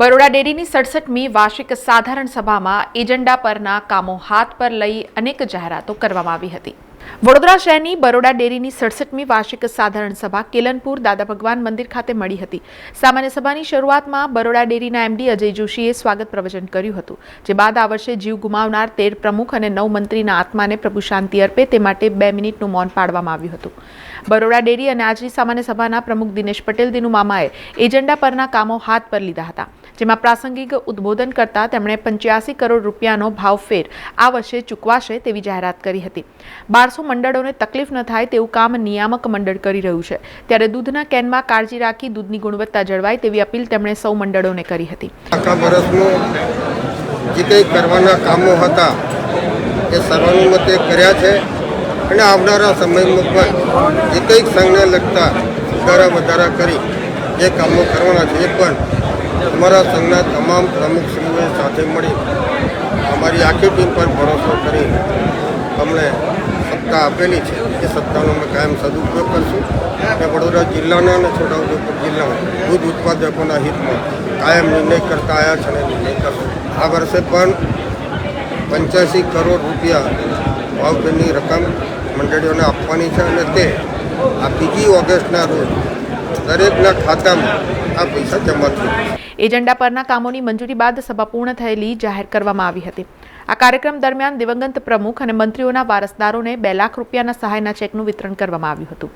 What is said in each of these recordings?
બરોડા ડેરીની સડસઠમી વાર્ષિક સાધારણ સભામાં એજન્ડા પરના કામો હાથ પર લઈ અનેક જાહેરાતો કરવામાં આવી હતી. વડોદરા શહેરની બરોડા ડેરીની સડસઠમી વાર્ષિક સાધારણ સભા કેલનપુર દાદા ભગવાન મંદિર ખાતે મળી હતી. સામાન્ય સભાની શરૂઆતમાં બરોડા ડેરીના એમડી અજય જોશીએ સ્વાગત પ્રવચન કર્યું હતું, જે બાદ આ વર્ષે જીવ ગુમાવનાર તેર પ્રમુખ અને નવ મંત્રીના આત્માને પ્રભુ શાંતિ અર્પે તે માટે બે મિનિટનું મૌન પાડવામાં આવ્યું હતું. બરોડા ડેરી અને આજની સામાન્ય સભાના પ્રમુખ દિનેશ પટેલ, દિનુ મામાએ એજન્ડા પરના કામો હાથ પર લીધા હતા. જેમાં પ્રાસંગિક ઉદ્બોધન કરતા તેમણે પંચ્યાસી કરોડ રૂપિયાનો ભાવફેર આ વર્ષે ચૂકવાશે તેવી જાહેરાત કરી હતી. બારસો મંડળોને તકલીફ ન થાય તેવું કામ નિયામક મંડળ કરી રહ્યું છે. ત્યારે દૂધના કેનમાં કાળજી રાખી દૂધની ગુણવત્તા જળવાય તેવી અપીલ તેમણે સૌ મંડળોને કરી હતી. જે કંઈ કરવાના કામો હતા, એ સર્વાનુમતે કર્યા છે અને આવનારા સમયમાં પણ જે કંઈક સંઘને લગતા સુધારા વધારા કરી જે કામો કરવાના છે એ પણ અમારા સંઘના તમામ પ્રમુખ પ્રમુખશ્રીઓએ સાથે મળી અમારી આખી ટીમ પર ભરોસો કરી અમને સત્તા આપેલી છે. એ સત્તાનો અમે કાયમ સદુપયોગ કરશું. અને વડોદરા જિલ્લાના અને છોટાઉદેપુર જિલ્લાના દૂધ ઉત્પાદકોના હિતમાં કાયમ નિર્ણય કરતા આવ્યા છે અને નિર્ણય કરશું. આ વર્ષે પણ પંચ્યાસી કરોડ રૂપિયા ભાવફેરની રકમ મંડળીઓને આપવાની છે અને તે આ બીજી ઓગસ્ટના રોજ દરેકના ખાતામાં આ પૈસા જમા થયા. એજન્ડા પરના કામોની મંજૂરી બાદ સભા પૂર્ણ થયેલી જાહેર કરવામાં આવી હતી. આ કાર્યક્રમ દરમિયાન દિવંગત પ્રમુખ અને મંત્રીઓના વારસદારોને બે લાખ રૂપિયાના સહાયના ચેકનું વિતરણ કરવામાં આવ્યું હતું.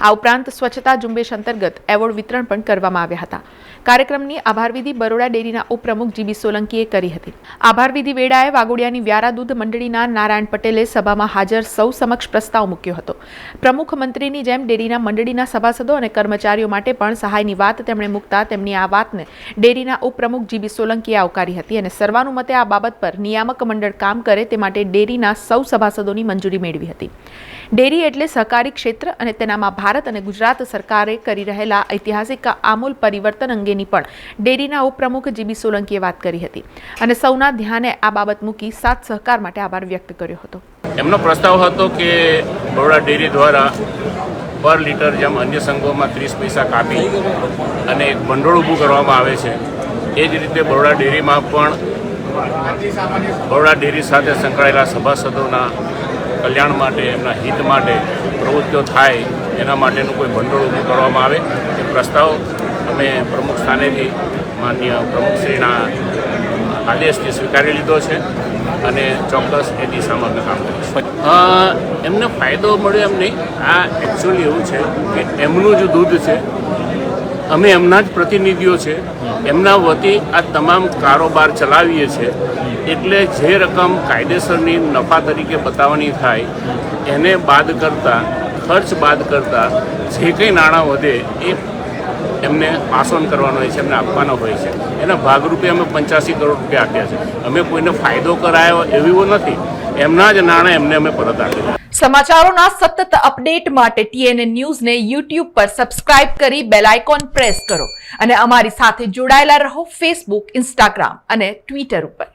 આ ઉપરાંત સ્વચ્છતા ઝુંબેશ અંતર્ગત એવોર્ડ વિતરણ પણ કરવામાં આવ્યા હતા. કાર્યક્રમની આભારવિધિ બરોડા ડેરીના ઉપપ્રમુખ જીબી સોલંકીએ કરી હતી. આભાર વિધિ વેળાએ વાગોડિયાની વ્યારા દૂધ મંડળીના નારાયણ પટેલે સભામાં હાજર સૌ સમક્ષ પ્રસ્તાવ મૂક્યો હતો. પ્રમુખ મંત્રીની જેમ ડેરીના મંડળીના સભાસદો અને કર્મચારીઓ માટે પણ સહાયની વાત તેમણે મૂકતા તેમની આ વાતને ડેરીના ઉપપ્રમુખ જીબી સોલંકીએ આવકારી હતી અને સર્વાનુમતે આ બાબત પર નિયામક મંડળ કામ કરે તે માટે ડેરીના સૌ સભાસદોની મંજૂરી મેળવી હતી. ડેરી એટલે સહકારી ક્ષેત્ર અને તેનામાં ભારત અને ગુજરાત સરકારે કરી રહેલા ઐતિહાસિક આમૂલ પરિવર્તન અંગેની પણ ડેરીના ઉપપ્રમુખ જીબી સોલંકીએ વાત કરી હતી. અને સૌના ધ્યાને આ બાબત મૂકી સાથ સહકાર માટે આભાર વ્યક્ત કર્યો હતો. એમનો પ્રસ્તાવ હતો કે બરોડા ડેરી દ્વારા પર લીટર જેમ અન્ય સંઘોમાં ત્રીસ પૈસા કાપી અને એક ભંડોળ ઊભું કરવામાં આવે છે. એ જ રીતે બરોડા ડેરીમાં પણ બરોડા ડેરી સાથે સંકળાયેલા સભાસદોના કલ્યાણ માટે, એમના હિત માટે પ્રવૃત્તિઓ થાય, એના માટેનું કોઈ ભંડોળ ઊભું કરવામાં આવે, એ પ્રસ્તાવ અમે પ્રમુખ સ્થાનેથી માન્ય પ્રમુખશ્રીના આદેશથી સ્વીકારી લીધો છે અને ચોક્કસ એ દિશામાં અમે કામ કરીશું. એમને ફાયદો મળ્યો એમ નહીં. આ એકચ્યુઅલી એવું છે કે એમનું જ દૂધ છે. અમે એમના જ પ્રતિનિધિઓ છે. એમના વતી આ તમામ કારોબાર ચલાવીએ છીએ. એટલે જે રકમ કાયદેસરની નફા તરીકે બતાવવાની થાય, એને બાદ કરતાં, ખર્ચ બાદ કરતાં, જે કંઈ નાણાં વધે, એ એમને પાસ કરવાનો હોય છે, એમને આપવાનો હોય છે. એના ભાગરૂપે અમે પંચ્યાસી કરોડ રૂપિયા આપ્યા છે. અમે કોઈને ફાયદો કરાયો એવું નથી. એમના જ નાણાં એમને અમે પરત આપ્યા સમાચારોના સતત અપડેટ માટે ટીએનએ ન્યૂઝને યુટ્યુબ પર સબસ્ક્રાઇબ કરી બેલ આઇકોન પ્રેસ કરો. અને અમારી સાથે જોડાયેલા રહો ફેસબુક ઇન્સ્ટાગ્રામ અને ટ્વિટર ઉપર.